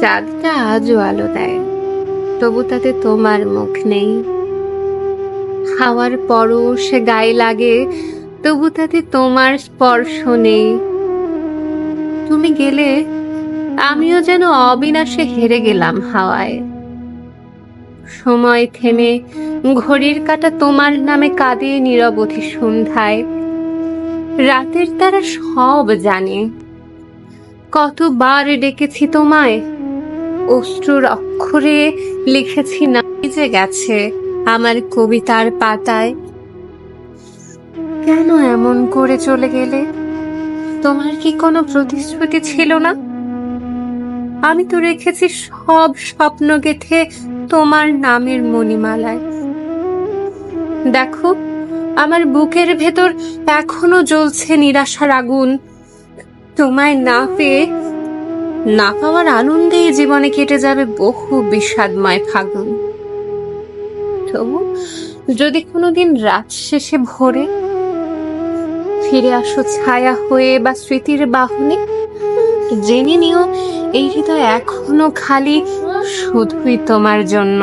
চাঁদটা আজও আলো দেয়। তবু তাতে তোমার মুখ নেই। খাওয়ার পরও সে গায়ে লাগে, তবু তাতে তোমার স্পর্শ নেই। তুমি গেলে, আমিও যেন অবিনাশে হেরে গেলাম হাওয়ায়। সময় থেমে ঘড়ির কাঁটা তোমার নামে কাঁদে নিরবধি সন্ধ্যায় রাতের তারা সব জানে। কতবার ডেকেছি তোমায়? অশ্রুর অক্ষরে লিখেছি না যে গেছে আমার কবিতার পাতায়। কেন এমন করে চলে গেলে? তোমার কি কোনো প্রতিশ্রুতি ছিল না? আমি তো রেখেছি সব স্বপ্ন গেথে তোমার নামের মণিমালায়। দেখো, আমার বুকের ভেতর এখনও জ্বলছে নিরাশার আগুন। তোমায় না পেয়ে না পাওয়ার আনন্দেই জীবনে কেটে যাবে বহু বিষাদময় ফাগুন। তবু যদি কোনোদিন রাত শেষে ভোরে ফিরে আসো ছায়া হয়ে বা স্মৃতির বাহনে, জেনে নিও এই হৃদয় এখনও খালি শুধুই তোমার জন্য।